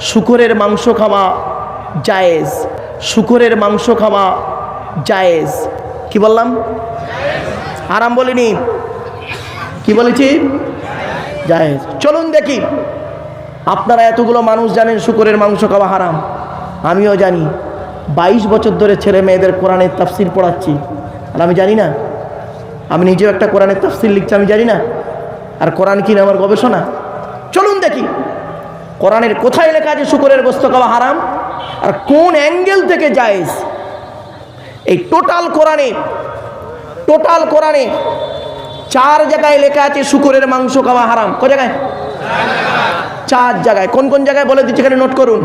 শুকরের মাংস খাওয়া জায়েজ। শুকরের মাংস খাওয়া জায়েজ। কি বললাম? আরাম বলিনি। কি বলেছি? জায়েজ। চলুন দেখি। আপনারা এতগুলো মানুষ জানেন শুকরের মাংস খাওয়া হারাম। আমিও জানি। বাইশ বছর ধরে ছেলে মেয়েদের কোরআনের তাফসিল পড়াচ্ছি। আর আমি জানি না। আমি নিজেও একটা কোরআনের তাফসিল লিখছি, আমি জানি না। আর কোরআন কিনে আমার গবেষণা? চলুন দেখি। কোরআনের কোথায় লেখা আছে শুকুরের গোস্ত খাওয়া হারাম? আর কোন অ্যাঙ্গেল থেকে জায়েজ? এই টোটাল কোরআনে টোটাল কোরআনে চার জায়গায় লেখা আছে শুকুরের মাংস খাওয়া হারাম। ক জায়গায়? চার জায়গায়। কোন কোন জায়গায় বলে দিচ্ছি এখানে নোট করুন।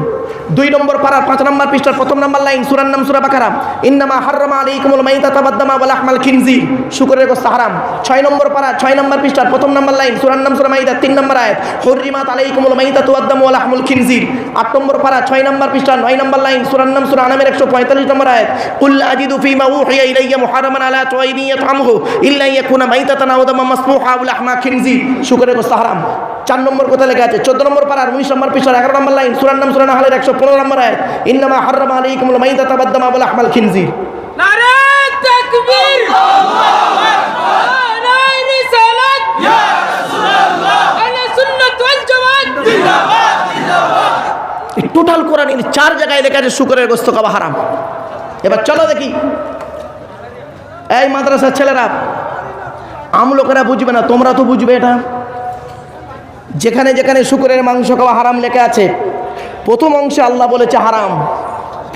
দুই নম্বর পাড়ার পাঁচ নম্বর পৃষ্ঠার প্রথম নম্বর লাইন সুরার নাম সুরা বাকারা। ইন্নামা হাররামা আলাইকুমুল মাইতা তাবাদ্দামা ওয়াল আহমাল খিনজির শুকরের গোস্ত হারাম। ছয় নম্বর পাড়া, ছয় নম্বর পৃষ্ঠার প্রথম নম্বর লাইন সুরার নাম সুরা মাইদা, তিন নম্বর আয়াত। হুররিমাত আলাইকুমুল মাইতা তুয়াদ্দামু ওয়াল আহমুল খিনজির আট নম্বর পাড়া, ছয় নম্বর পৃষ্ঠা, নয় নম্বর লাইন সুরার নাম সুরা আনামের একশো পঁয়তাল্লিশ নম্বর আয়াত। কুল আজিদু ফিমা উহিয়া ইলাইয়া আলা তুয়াইনি ইয়াতআমহু ইল্লা ইয়াকুনা মাইতাতান আও দামা মাসফুহা ওয়া লাহমা খিনজির শুকরের গোস্ত হারাম। চার নম্বর কোথায় লেখা আছে? চোদ্দ নম্বর পাড়ার উনিশ নম্বর পৃষ্ঠার এগারো নম্বর লাইন সুরার নাম সুরান হালের একশো পনেরো নম্বর আয় ইন্নামা হার্রামা আলাইকুমুল মাইতা তাবাদ্দামা ওয়াল আহমাল খিনজির। টোটাল কোরআনের চার জায়গায় লেখা আছে শুকরের গোস্ত খাওয়া হারাম। এবার চলো দেখি। এই মাদ্রাসার ছেলেরা আমলোকেরা বুঝবে না তোমরা তো বুঝবে এটা। যেখানে যেখানে শুকরের মাংস খাওয়া হারাম লেখা আছে, প্রথম অংশে আল্লাহ বলেছে হারাম,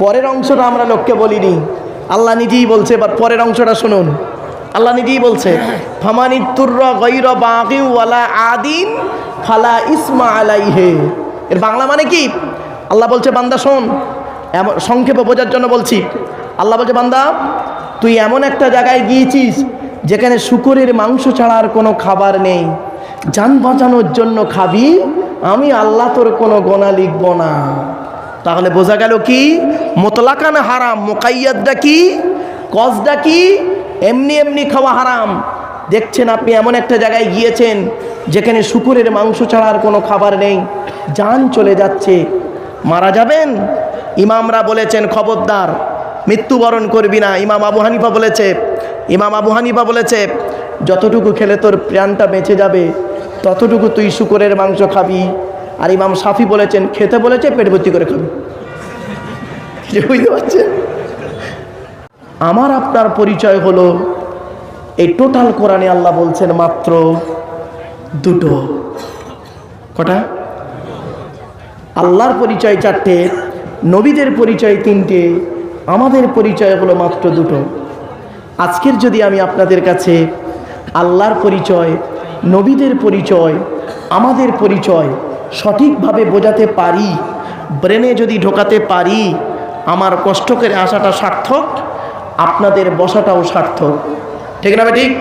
পরের অংশটা আমরা লোককে বলিনি। আল্লাহ নিজেই বলছে, এবার পরের অংশটা শুনুন। আল্লাহ নিজেই বলছে ফামানিতুর্র আদিন ফালা ইসমা আলাইহে। এর বাংলা মানে কি? আল্লাহ বলছে, বান্দা শোন, এমন সংক্ষেপে বোঝার জন্য বলছি, আল্লাহ বলছে, বান্দা, তুই এমন একটা জায়গায় গিয়েছিস, যেখানে শুকরের মাংস ছাড়া আর কোনো খাবার নেই। যান বাঁচানোর জন্য খাবি, আমি আল্লাহ তোর কোনো গোনা লিখব না। তাহলে বোঝা গেল কি? মোতলাকান হারাম, মোকাইয়াদটা কি? কজটা কি? এমনি এমনি খাওয়া হারাম। দেখছেন আপনি এমন একটা জায়গায় গিয়েছেন, যেখানে শুকুরের মাংস ছাড়ার কোনো খাবার নেই। যান চলে যাচ্ছে। মারা যাবেন? ইমামরা বলেছেন, খবরদার, মৃত্যুবরণ করবি না। ইমাম আবু হানিফা বলেছে, ইমাম আবু হানিফা বলেছে যতটুকু খেলে তোর প্রাণটা বেঁচে যাবে, ততটুকু তুই শুকুরের মাংস খাবি। আর ইমাম সাফি বলেছেন, খেতে বলেছে, পেট ভর্তি করে খাবি। বুঝতে পারছেন? আমার আপনার পরিচয় হলো, এই টোটাল কোরআনে আল্লাহ বলছেন মাত্র দুটো। কটা? আল্লাহর পরিচয় চারটে, নবীদের পরিচয় তিনটে, আমাদের পরিচয় হলো মাত্র দুটো। আজকের যদি আমি আপনাদের কাছে আল্লাহর পরিচয়, নবীদের পরিচয়, আমাদের পরিচয় সঠিকভাবে বোঝাতে পারি, ব্রেনে যদি ঢোকাতে পারি, আমার কষ্ট করে আসাটা সার্থক, আপনাদের বসাটাও সার্থক। ঠিক না ঠিক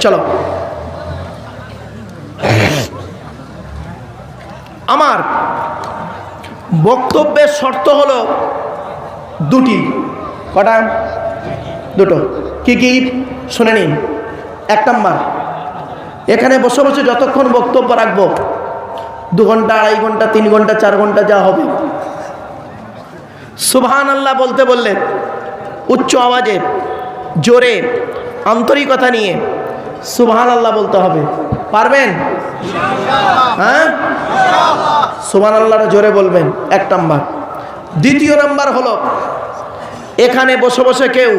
চলো। আমার বক্তব্যের শর্ত হলো দুটি। কটা? দুটো। কি কি? শুনে নিন। এক নাম্বার। এখানে বসে বসে যতক্ষণ বক্তব্য রাখব, দু ঘণ্টা, আড়াই ঘণ্টা, তিন ঘণ্টা, চার ঘণ্টা যা হবে। সুবহান আল্লাহ বলতে বললেন উচ্চ আওয়াজে, জোরে, আন্তরিকতা নিয়ে সুবহান আল্লাহ বলতে হবে। পারবেন? হ্যাঁ? সুবহান আল্লাহটা জোরে বলবেন, এক নাম্বার। দ্বিতীয় নাম্বার হলো, এখানে বসে বসে কেউ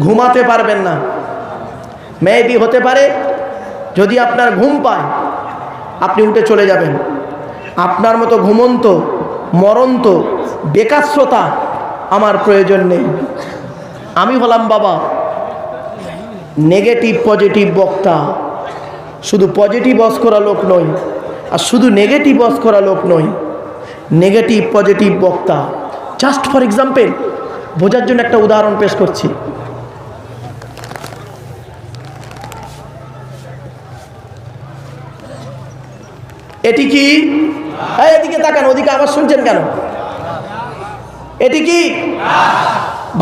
ঘুমাতে পারবেন না। মেয়েবি হতে পারে যদি আপনার ঘুম পায়, আপনি উঠে চলে যাবেন। আপনার মতো ঘুমন্ত, মরন্ত বেকাশ্রতা আমার প্রয়োজন নেই। আমি হলাম বাবা নেগেটিভ পজিটিভ বক্তা। শুধু পজিটিভ বস করা লোক নই, আর শুধু নেগেটিভ বস করা লোক নই নেগেটিভ পজিটিভ বক্তা। জাস্ট ফর এক্সাম্পল বোঝার জন্য একটা উদাহরণ পেশ করছি। এটি কি? এই, এদিকে তাকান ওদিকে আবার শুনছেন কেন? এটি কি?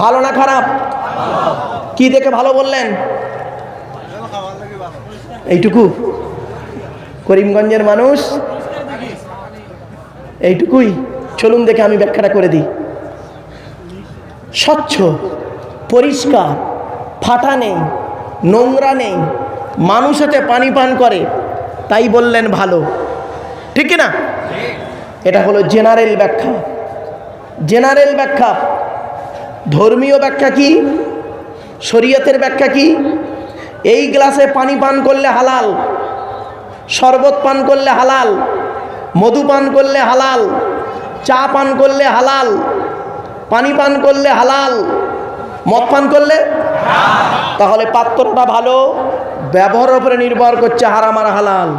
ভালো না খারাপ? কি দেখে ভালো বললেন? এইটুকু। করিমগঞ্জের মানুষ এইটুকুই। চলুন দেখে আমি ব্যাখ্যাটা করে দিই। স্বচ্ছ পরিষ্কার ফাটা নেই নোংরা নেই মানুষ এতে পানি পান করে তাই বললেন ভালো। ঠিক না এটা হলো জেনারেল ব্যাখ্যা। জেনারেল ব্যাখ্যা। ধর্মীয় ব্যাখ্যা কি? শরীয়তের ব্যাখ্যা কি? এই গ্লাসে পানি পান করলে হালাল, শরবত পান করলে হালাল, মধু পান করলে হালাল, চা পান করলে হালাল, পানি পান করলে হালাল, মদ পান করলে তাহলে পাত্রটা ভালো, ব্যবহারের উপরে নির্ভর করছে হারাম আর হালাল।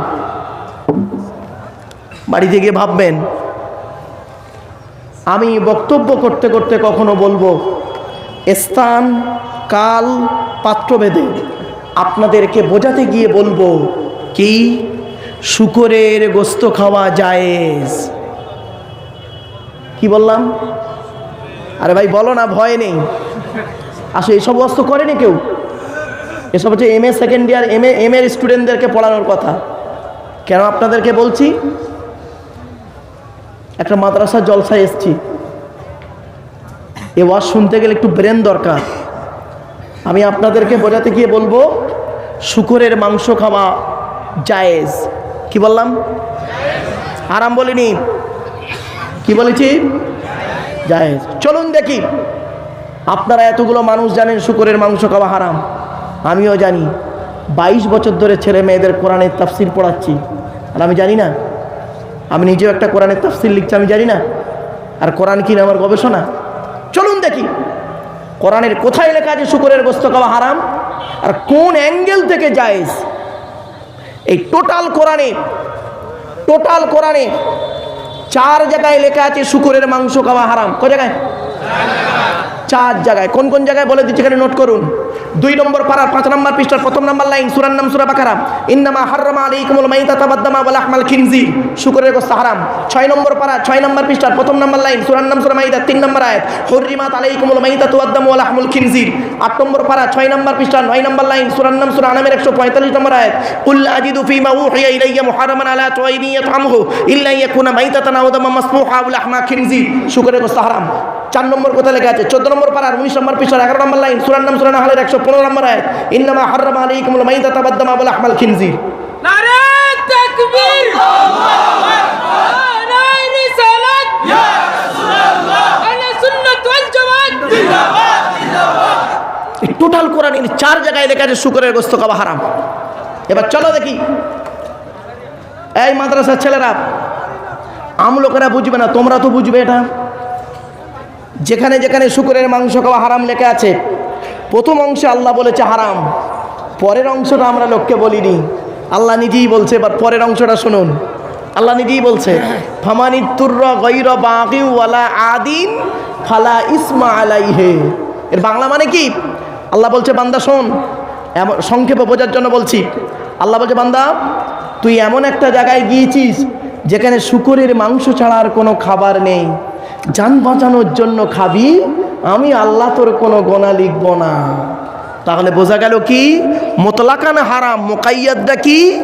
বাড়িতে গিয়ে ভাববেন, আমি বক্তব্য করতে করতে কখনো বলব, স্থান, কাল, পাত্রভেদে আপনাদেরকে বোঝাতে গিয়ে বলব কি? শুকরের গোস্ত খাওয়া জায়েজ। কি বললাম? আরে ভাই, বলো না, ভয় নেই। আসলে এসব বস্তু করেনি কেউ? এসব হচ্ছে M A second year M A M এর স্টুডেন্টদেরকে পড়ানোর কথা। কেন আপনাদেরকে বলছি? একটা মাদ্রাসার জলসায় এসছি। এ ওয়াজ শুনতে গেলে একটু ব্রেন দরকার। আমি আপনাদেরকে বোঝাতে গিয়ে বলব, শুকরের মাংস খাওয়া জায়েজ। কি বললাম? আরাম বলিনি। কি বলেছি? জায়েজ। চলুন দেখি, আপনারা এতগুলো মানুষ জানেন শুকরের মাংস খাওয়া হারাম। আমিও জানি। বাইশ বছর ধরে ছেলে মেয়েদের কোরআনের তাফসির পড়াচ্ছি। আর আমি জানি না আমি নিজেও একটা কোরআনের তাফসির লিখছি, আমি জানি না। আর কোরআন কিনে আমার গবেষণা? চলুন দেখি, কোরআনের কোথায় লেখা আছে শুকরের গোস্ত খাওয়া হারাম? আর কোন অ্যাঙ্গেল থেকে জায়েজ? এই টোটাল কোরআনে টোটাল কোরআনে চার জায়গায় লেখা আছে শুকরের মাংস খাওয়া হারাম। ক জায়গায়? চার জায়গায়। কোন কোন জায়গায় বলে দিচ্ছি এখানে নোট করুন। দুই নম্বর পাড়ার পাঁচ নম্বর পৃষ্ঠার প্রথম নম্বর লাইন, সুরার নাম সুরা বাকারা। ইন্নামা হাররামা আলাইকুমুল মাইতা তাবাদ্দামা ওয়াল আহমাল খিনজির শুকরের গোস্ত হারাম। ছয় নম্বর পাড়া, ছয় নম্বর পৃষ্ঠার প্রথম নম্বর লাইন, সুরার নাম সুরা মাইদা, তিন নম্বর আয়াত। হুররিমাত আলাইকুমুল মাইতা তুয়াদ্দামু ওয়াল আহমুল খিনজির আট নম্বর পাড়া, ছয় নম্বর পৃষ্ঠা, নয় নম্বর লাইন, সুরার নাম সুরা আনামের একশো পঁয়তাল্লিশ নম্বর আয়াত। কুল আজিদু ফিমা উহিয়া ইলাইয়া মুহারামান আলা তুয়াইনি ইয়াতআমহু ইল্লা ইয়াকুনা মাইতাতান আও দামা মাসফুহা আও লাহমা খিনজির শুকরের গোস্ত হারাম। চার নম্বর কোথায় লেখা আছে? চোদ্দ নম্বর পাড়ার উনিশ নম্বর পিছনে এগারো নম্বর লাইন সুরার নাম সুরান হালের একশো পনেরো নম্বর আয় ইন্নামা হার্রামা আলাইকুমুল মাইতা তাবাদ্দামা বলে আহমাল খিনজির। টোটাল কোরআনের চার জায়গায় লেখা আছে শুকরের গোস্ত খাওয়া হারাম। এবার চলো দেখি। এই মাদ্রাসার ছেলেরা আম লোকেরা বুঝবে না তোমরা তো বুঝবে এটা। যেখানে যেখানে শুকরের মাংস খাওয়া হারাম লেখা আছে, প্রথম অংশে আল্লাহ বলেছে হারাম, পরের অংশটা আমরা লোককে বলিনি। আল্লাহ নিজেই বলছে, এবার পরের অংশটা শুনুন। আল্লাহ নিজেই বলছে আদিন ফালা ইসমা আলাইহে। এর বাংলা মানে কি? আল্লাহ বলছে, বান্দা শোন, এমন সংক্ষেপে বোঝার জন্য বলছি, আল্লাহ বলছে, বান্দা, তুই এমন একটা জায়গায় গিয়েছিস যেখানে শুকরের মাংস ছাড়া আর কোনো খাবার নেই। যান বাঁচানোর জন্য খাবি, আমি আল্লাহ তোর কোনো গোনা লিখব না। তাহলে বোঝা গেল কি? মোতলাকান হারাম, মোকাইয়াদটা কি?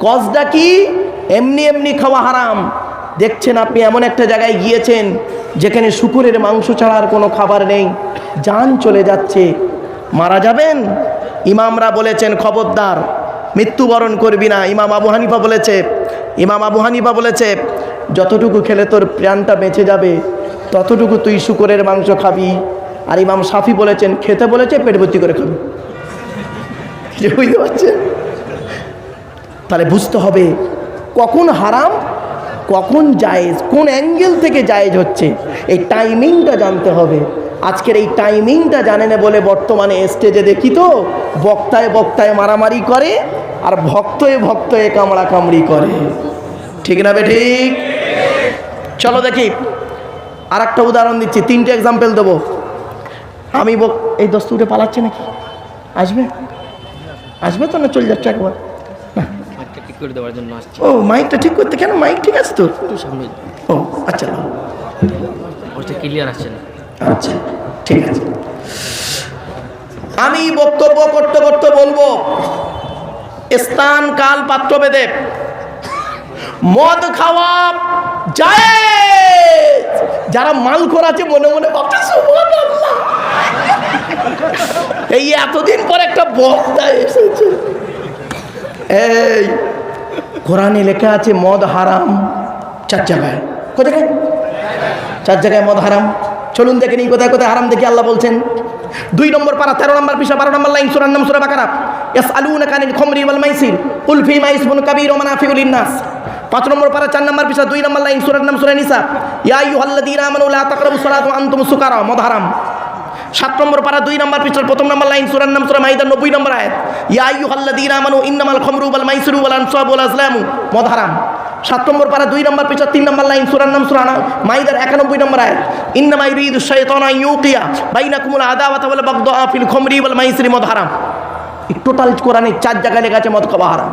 কজটা কি? এমনি এমনি খাওয়া হারাম। দেখছেন আপনি এমন একটা জায়গায় গিয়েছেন, যেখানে শুকুরের মাংস ছাড়া আর কোনো খাবার নেই। যান চলে যাচ্ছে। মারা যাবেন? ইমামরা বলেছেন, খবরদার। মৃত্যুবরণ করবি না। ইমাম আবু হানিফা বলেছে ইমাম আবু হানিফা বলেছে, যতটুকু খেলে তোর প্রাণটা বেঁচে যাবে, ততটুকু তুই শুকরের মাংস খাবি। আর ইমাম সাফি বলেছেন, খেতে বলেছে, পেট ভর্তি করে খাবি। বুঝতে পারছেন? তাহলে বুঝতে হবে, কখন হারাম, কখন জায়েজ, কোন অ্যাঙ্গেল থেকে জায়েজ হচ্ছে, এই টাইমিংটা জানতে হবে। আজকের এই টাইমিংটা জানে না বলে বর্তমানে স্টেজে দেখি তো, বক্তায় বক্তায় মারামারি করে আর ভক্তয়ে ভক্তয়ে কামড়া কামড়ি করে। ঠিক না বে ঠিক? চলো দেখি আর একটা উদাহরণ দিচ্ছি তিনটে এক্সাম্পল দেবো। আমি বক এই দোস্ত উঠে পালাচ্ছে নাকি? আসবে? আসবে তো না চলে যাচ্ছে একবার? করে দেওয়ার জন্য আসছি ও মাইকটা ঠিক করতে কেন মাইক ঠিক আছে তো একটু সামনে ও আচ্ছা ওটা ক্লিয়ার আসছে না। আচ্ছা ঠিক আছে। আমি বক্তব্য করতে করতে বলব স্থান কাল পাত্র বেদে মদ খাওয়া যায় যারা মাল করাছে মনে মনে। এই এতদিন পর একটা বক্তা এসেছে। এই, কোরআনে লেখা আছে, মদ হারাম, চার জায়গায়। কোথায় চার জায়গায় মদ হারাম। চলুন দেখে নিই কোথায় কোথায় হারাম দেখি আল্লাহ বলছেন। দুই নম্বর পারা তেরো নম্বর পিসা, বারো নম্বর লাইন সুরান নাম, সুরা বাকারা। ইয়াস আলুনা কানিল খমরি ওয়াল মাইসির। কুল ফি মাইসবুন কাবীর ওয়া মানাফিউল লিন-নাস। পাঁচ নম্বর পারা, চার নম্বর পিসা দুই নম্বর লাইন, সুরার নাম সুরা নিসা। ইয়া আইয়ুহাল্লাযীনা আমানু লা তাকরাবুস সালাতা ওয়া আনতুম সুকারা মদ হারাম সাত নম্বর পারা, দুই নম্বর পৃষ্ঠার প্রথম নম্বর লাইন, সুরার নাম সুরা মাইদার নব্বই নম্বর আয়াত। ইয়া আইয়ুহাল্লাযীনা আমানু ইন্নামাল খামরু ওয়াল মাইসিরু ওয়াল আনসাবু ওয়াল আজলামু মদ হারাম সাত নম্বর পারা, দুই নম্বর পৃষ্ঠার তিন নম্বর লাইন, সুরার নাম সুরা মাইদার একানব্বই নম্বর আয়াত। ইন্নামা ইউরিদু শাইতানু আন ইউকিয়া বাইনাকুমুল আদাওয়াতা ওয়াল বাগদা ফিল খামরি ওয়াল মাইসিরি মদ হারাম টোটাল কোরআনে চার জায়গায় লেখা আছে মদ খাওয়া হারাম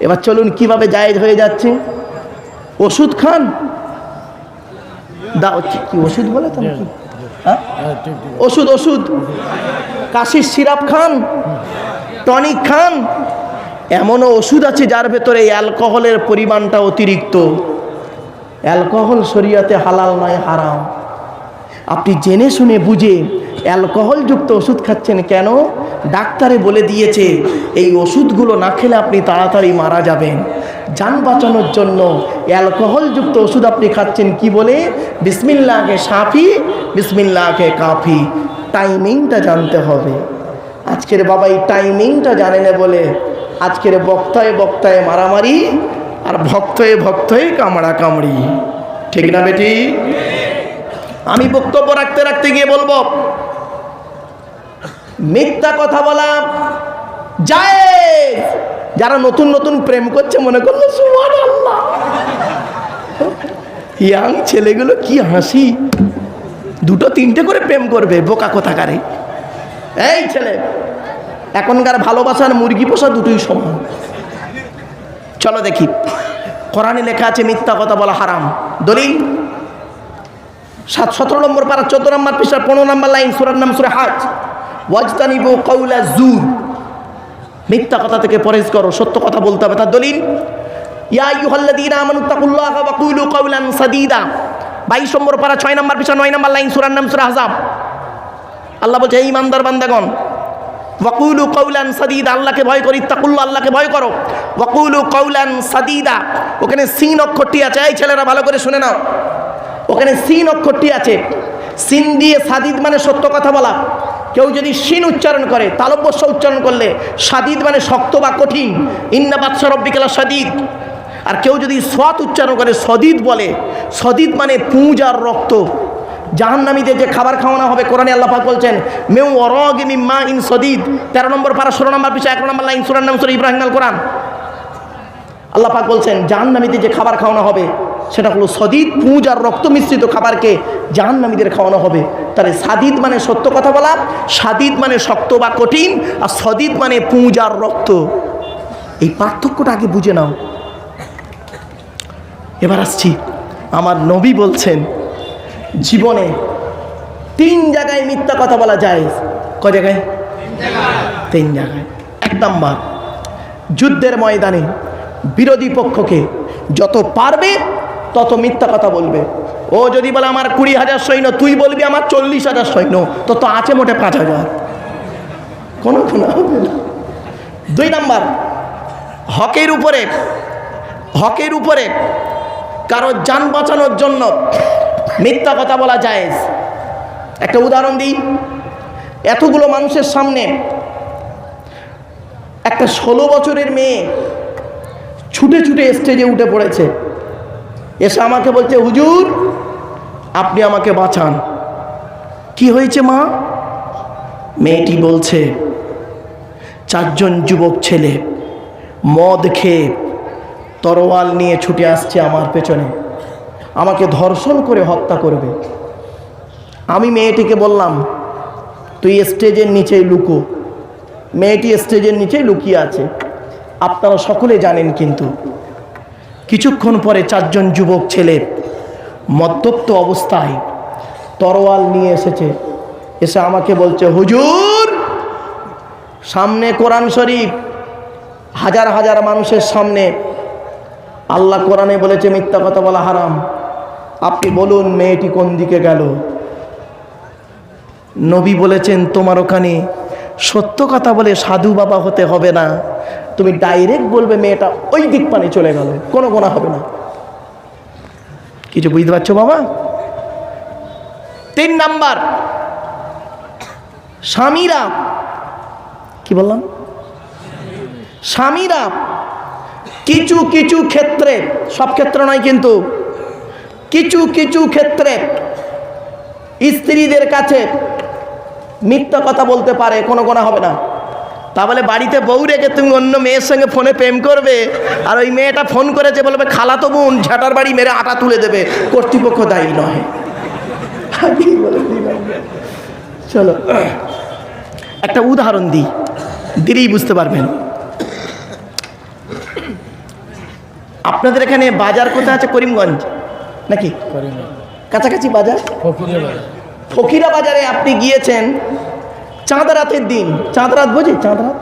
এবার চলুন কীভাবে জায়েজ হয়ে যাচ্ছে? ওষুধ খান? দাও, কি ওষুধ বলে তো হ্যাঁ? ওষুধ ওষুধ। কাশির সিরাপ খান? টনিক খান? এমনও ওষুধ আছে যার ভেতরে অ্যালকোহলের পরিমাণটা অতিরিক্ত। অ্যালকোহল শরীয়তে হালাল নয়, হারাম। আপনি জেনে শুনে বুঝে অ্যালকোহলযুক্ত ওষুধ খাচ্ছেন কেন? ডাক্তারে বলে দিয়েছে, এই ওষুধগুলো না খেলে আপনি তাড়াতাড়ি মারা যাবেন। যান বাঁচানোর জন্য অ্যালকোহলযুক্ত ওষুধ আপনি খাচ্ছেন কি বলে? বিসমিল্লাকে সাফি বিসমিল্লাকে কাফি। টাইমিংটা জানতে হবে। আজকের বাবা এই টাইমিংটা জানে না বলে আজকের বক্তায় বক্তায় মারামারি আর ভক্তয়ে ভক্তয়ে কামড়া কামড়ি ঠিক না বেটি? আমি বক্তব্য রাখতে রাখতে গিয়ে বলব মিথ্যা কথা বলা। যায় যারা নতুন নতুন প্রেম করছে, মনে করল ইয়াং ছেলেগুলো কি হাসি। দুটো তিনটে করে প্রেম করবে, বোকা কোথাকারে। এই ছেলে, এখনকার ভালোবাসার মুরগি পোষা দুটোই সমান। চলো দেখি, কোরআনে লেখা আছে, মিথ্যা কথা বলা হারাম। দলিল, সাত, সতেরো নম্বর পারা, চোদ্দ নম্বর পৃষ্ঠা পনেরো নম্বর লাইন, সুরার নাম সুরে হাজ। ওয়াজতানিবু কৌলা জুর। মিথ্যা কথা থেকে পরেজ করো, সত্য কথা বলতে হবে। তার দলিল 22 নম্বর পারা 6 নম্বর পৃষ্ঠা 9 নম্বর লাইন সূরার নাম, সূরা আহজাব আল্লাহ বলছে এই ইমানদার বান্দাগণ ওয়াকুলু কৌলান সাদিদা, আল্লাহকে ভয় করি তাকুল্লা আল্লাহকে ভয় করো। ওয়াকুলু কৌলান সাদিদা, ওখানে সিন অক্ষরটি আছে। এই ছেলেরা ভালো করে শুনে নাও। ওখানে সিন অক্ষরটি আছে। সিন দিয়ে সাদিদ মানে সত্য কথা বলা। কেউ যদি সিন উচ্চারণ করে, তালব্যস্য উচ্চারণ করলে সাদিদ মানে শক্ত বা কঠিন। ইন্না বাদশা সাদিদ। আর কেউ যদি সৎ উচ্চারণ করে, সদিদ বলে, সদিদ মানে পুঁজ আর রক্ত। জাহান্নামীদের যে খাবার খাওয়ানো হবে, কোরআনে আল্লাহ পাক বলছেন, মেউ অরগ মিম্মা ইন সদিদ। তেরো নম্বর পারা, ষোলো নম্বর পিছিয়ে এক নম্বর লাইন সুরান নাম সুরা ইব্রাহিম আল কোরআন আল্লাহ পাক বলছেন, জাহান্নামীদের যে খাবার খাওয়ানো হবে সেটা হলো সদিদ, পুঁজ আর রক্ত মিশ্রিত খাবারকে জাহান্নামীদের খাওয়ানো হবে। তাহলে সাদিদ মানে সত্য কথা বলা, সাদিদ মানে শক্ত বা কঠিন, আর সদিদ মানে পুঁজ আর রক্ত। এই পার্থক্যটা আগে বুঝে নাও। এবার আসছি, আমার নবী বলছেন, জীবনে তিন জায়গায় মিথ্যা কথা বলা যায়। ক জায়গায়? তিন জায়গায়। এক নম্বর, যুদ্ধের ময়দানে বিরোধী পক্ষকে যত পারবে তত মিথ্যা কথা বলবে। ও যদি বলে আমার কুড়ি হাজার সৈন্য, তুই বলবি আমার চল্লিশ হাজার সৈন্য তো তো আছে মোটে পাঁচ হাজার। কোনো দুই নাম্বার, হকের উপরে হকের উপরে কারও যান বাঁচানোর জন্য মিথ্যা কথা বলা যায় একটা উদাহরণ দিই, এতগুলো মানুষের সামনে একটা ষোলো বছরের মেয়ে ছুটে ছুটে স্টেজে উঠে পড়েছে। এসে আমাকে বলছে, হুজুর, আপনি আমাকে বাঁচান। কি হয়েছে মা? মেয়েটি বলছে, চারজন যুবক ছেলে মদ খেয়ে তরোয়াল নিয়ে ছুটে আসছে আমার পেছনে। আমাকে ধর্ষণ করে হত্যা করবে। আমি মেয়েটিকে বললাম, তুই স্টেজের নিচেই লুকো। মেয়েটি স্টেজের নিচেই লুকিয়ে আছে। আপনারা সকলে জানেন কিন্তু কিছুক্ষণ পরে চারজন যুবক ছেলে মদ্যপ্ত অবস্থায় তরোয়াল নিয়ে এসেছে। এসে আমাকে বলছে, হুজুর, সামনে কোরআন শরীফ, হাজার হাজার মানুষের সামনে আল্লাহ কোরআনে বলেছে, মিথ্যা কথা বলা হারাম। আপনি বলুন, মেয়েটি কোন দিকে গেল? নবী বলেছেন, তোমার ওখানে সত্য কথা বলে সাধু বাবা হতে হবে না। তুমি ডাইরেক্ট বলবে মেয়েটা ওই দিক পানে চলে গেল, কোনো গোনা হবে না। কিছু বুঝতে পারছ বাবা? তিন নাম্বার, স্বামীরা, কি বললাম? স্বামীরা কিছু কিছু ক্ষেত্রে, সব ক্ষেত্রে নয় কিন্তু, কিছু কিছু ক্ষেত্রে স্ত্রীদের কাছে মিথ্যা কথা বলতে পারে, কোনো গোনা হবে না। তা বলে বাড়িতে বউ রেখে তুমি অন্য মেয়ের সঙ্গে ফোনে প্রেম করবে আর ওই মেয়েটা ফোন করেছে বলবে খালাতো বোন ঝাঁটার বাড়ি মেরে আটা তুলে দেবে কর্তৃপক্ষ দায়ী নয়। চলো একটা উদাহরণ দিই দিলেই বুঝতে পারবেন। আপনাদের এখানে বাজার কোথায় আছে? করিমগঞ্জ নাকি? কাছাকাছি বাজার। ফকিরা বাজারে আপনি গিয়েছেন চাঁদ রাতের দিন চাঁদ রাত বুঝি? চাঁদ রাত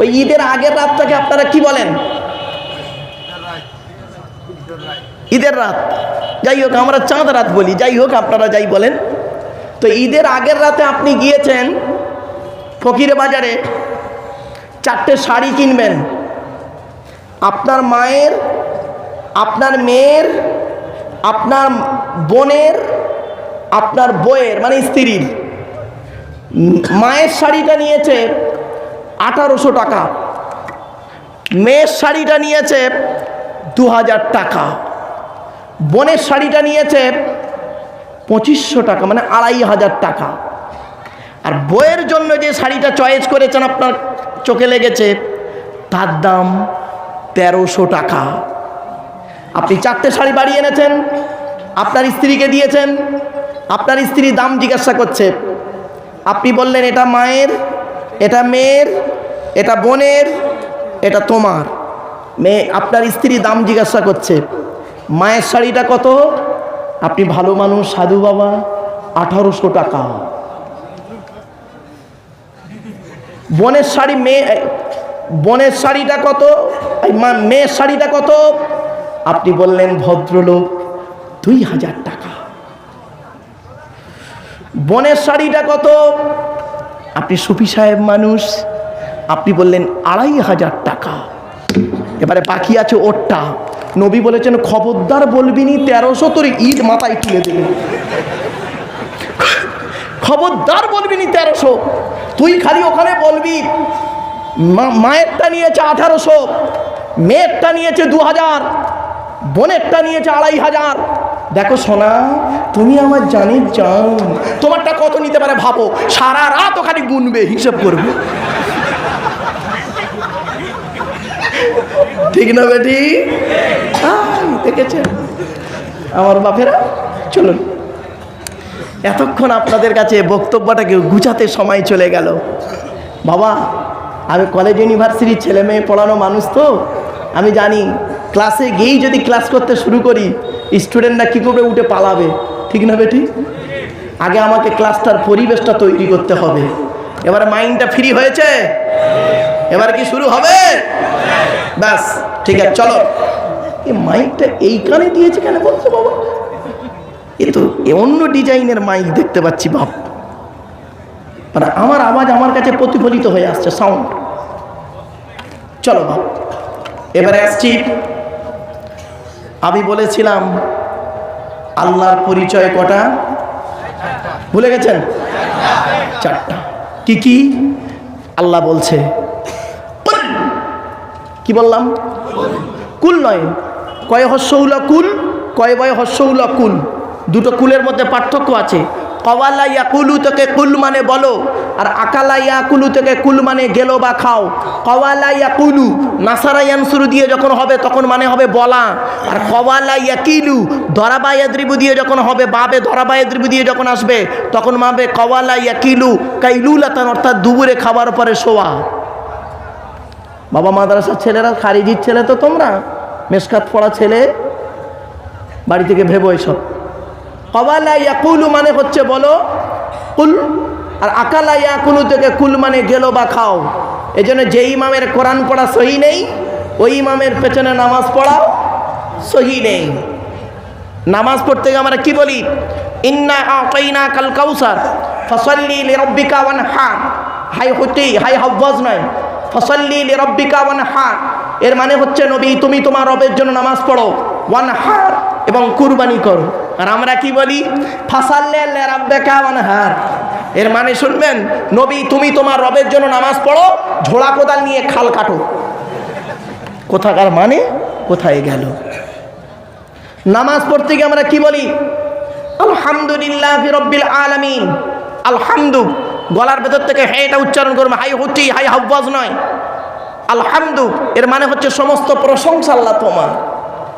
ওই ঈদের আগের রাতটাকে আপনারা কি বলেন? ঈদের রাত। যাই হোক, আমরা চাঁদ রাত বলি। যাই হোক, আপনারা যাই বলেন। তো ঈদের আগের রাতে আপনি গিয়েছেন ফকিরে বাজারে, চারটে শাড়ি কিনবেন। আপনার মায়ের, আপনার মেয়ের, আপনার বোনের, আপনার বইয়ের মানে স্ত্রীর। মায়ের শাড়িটা নিয়েছে আঠারোশো টাকা। মেয়ের শাড়িটা নিয়েছে দু হাজার টাকা। বোনের শাড়িটা নিয়েছে পঁচিশশো টাকা মানে আড়াই হাজার টাকা। আর বইয়ের জন্য যে শাড়িটা চয়েস করেছেন আপনার চোখে লেগেছে, তার দাম তেরোশো টাকা। আপনি চারটে শাড়ি বাড়িয়ে এনেছেন, আপনার স্ত্রীকে দিয়েছেন, আপনার স্ত্রী দাম জিজ্ঞাসা করছে আপনি বললেন, এটা মায়ের, এটা মেয়ের, এটা বোনের, এটা তোমার। মেয়ে, আপনার স্ত্রী দাম জিজ্ঞাসা করছে, মায়ের শাড়িটা কত? আপনি ভালো মানুষ, সাধু বাবা, আঠারোশো টাকা। বোনের শাড়ি মেয়ে বোনের শাড়িটা কত? মেয়ের শাড়িটা কত? আপনি বললেন, ভদ্রলোক, দুই হাজার টাকা। বোনের শাড়িটা কত? আপনি সুফি সাহেব মানুষ। আপনি বললেন আড়াই হাজার টাকা। এবারে বাকি আছে ওরটা। নবী বলেছেন, খবরদার বলবিনি, তেরোশো তোর ঈদ মাথায় তুলে দেবে। খবরদার বলবি নি তেরোশো। তুই খালি ওখানে বলবি মায়েরটা নিয়েছে আঠারোশো, মেয়েরটা নিয়েছে দু হাজার বোনেরটা নিয়েছে আড়াই হাজার। দেখো সোনা তুমি আমার জান। তোমারটা কত নিতে পারে ভাবো? সারা রাত ওখানে গুনবে হিসেব করবে। ঠিক না বেটি? আয়, দেখেছেন আমার বাপেরা চলুন। এতক্ষণ আপনাদের কাছে বক্তব্যটাকে গুছাতে সময় চলে গেল। বাবা আমি কলেজ ইউনিভার্সিটির ছেলে মেয়ে পড়ানো মানুষ তো। আমি জানি ক্লাসে গিয়েই যদি ক্লাস করতে শুরু করি স্টুডেন্টরা কী করবে? উঠে পালাবে। ঠিক না বেটি? আগে আমাকে ক্লাসটার পরিবেশটা তৈরি করতে হবে। এবারে মাইন্ডটা ফ্রি হয়েছে? এবার কি শুরু হবে? ব্যাস, ঠিক আছে, চলো। এই মাইকটা এইখানে দিয়েছে কেন বলছো বাবা? এ তো অন্য ডিজাইনের মাইক দেখতে পাচ্ছি, বাপ। মানে আমার আওয়াজ আমার কাছে প্রতিফলিত হয়ে আসছে সাউন্ড চলো, বাপ। এবারে আসছি। আমি বলেছিলাম, আল্লাহর পরিচয় কটা? ভুলে গেছেন? চারটা। কি কি? আল্লাহ বলছে। কি বললাম? কুল নয়। কয় হস্যউলা কুল? কয় বয় হস্যউলা কুল? দুটো কুলের মধ্যে পার্থক্য আছে। কওয়ালা ইয়াকুলু থেকে কুল মানে বলো, আর আকালা ইয়াকুলু থেকে কুল মানে গেলো বা খাও। কওয়ালা ইয়াকুলু, নাসারা ইয়ানসুরু দিয়ে যখন হবে তখন মানে হবে বলা। আর কওয়ালা ইয়াকিলু ধরাবা ইয়াদ্রিবু দিয়ে যখন হবে বাবে ধরাবা ইয়াদ্রিবু দিয়ে যখন আসবে তখন মাবে কওয়ালা ইয়াকিলু কাইলুলাতান, অর্থাৎ দুপুরে খাবার পরে শোয়া। বাবা মাদ্রাসার ছেলেরা খারিজির ছেলে তো তোমরা মেসকাত পড়া ছেলে, বাড়ি থেকে ভেবো এসব। কবালা ইয়াকুলু মানে হচ্ছে বলো, কুল, আর আকালা ইয়াকুলু থেকে কুল মানে গেলো বা খাও। এই জন্য যে ইমামের কোরআন পড়া সহি নেই, ওই ইমামের পেছনে নামাজ পড়াও সহি নেই। নামাজ পড়তে গিয়ে আমরা কি বলি? ইন্না আকাইনা কাল কাউসার, ফসল্লি লিরব্বিকা ওয়ানহার হাই হতেই হাই হাব্বাজ নয়, ফসল্লি লিরব্বিকা ওয়ানহার এর মানে হচ্ছে নবী, তুমি তোমার রবের জন্য নামাজ পড়ো। ওয়ানহার এবং কুরবানি করো। আর আমরা কি বলি? ফাসাল্লে লিরব্বিকা ওয়ানহার। এর মানে শুনবেন, নবী তুমি তোমার রবের জন্য নামাজ পড়ো, ঝোড়া কোদাল নিয়ে খাল কাটো। কোথাকার মানে? কোথায় গেল? নামাজ পড়তে গিয়ে আমরা কি বলি? আলহামদুলিল্লাহ রব্বিল আলামিন। আলহামদু। গলার ভেতর থেকে হ্যাঁ এটা উচ্চারণ করব হাই হুটি হাই হাব্বাজ নয়। আলহামদু। এর মানে হচ্ছে সমস্ত প্রশংসা আল্লাহ তোমার।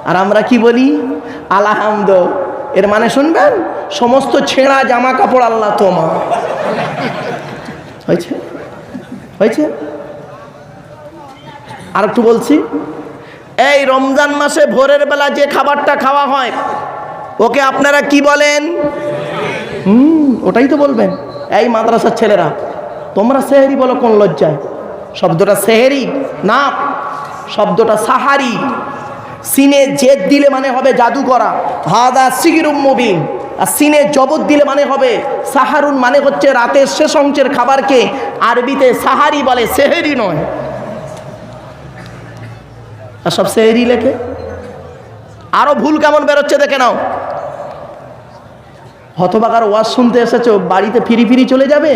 আর আমরা কি বলি? আলহামদ। এর মানে শুনবেন? সমস্ত ছেঁড়া জামা কাপড় আল্লাহ তোমার। হয়েছে? হয়েছে? আর একটু বলছি, এই রমজান মাসে ভোরের বেলা যে খাবারটা খাওয়া হয়, ওকে আপনারা কি বলেন? হুম, ওটাই তো বলবেন। এই মাদ্রাসার ছেলেরা, তোমরা সেহেরি বলো কোন লজ্জায়? শব্দটা সেহেরি না, শব্দটা সাহারি। সিনে জেদ দিলে মানে হবে জাদু করা। হাদা সিগিরুম মুবিন। আর সিনে জবত দিলে মানে হবে সাহারুন মানে হচ্ছে রাতের শেষ অংশের খাবারকে আরবিতে সাহারি বলে, সেহেরি নয়। আর সব সেহেরি লেখে? আরও ভুল কেমন বেরোচ্ছে দেখে নাও। হতবাকার ওয়াজ শুনতে এসেছ, বাড়িতে ফিরি ফিরি চলে যাবে?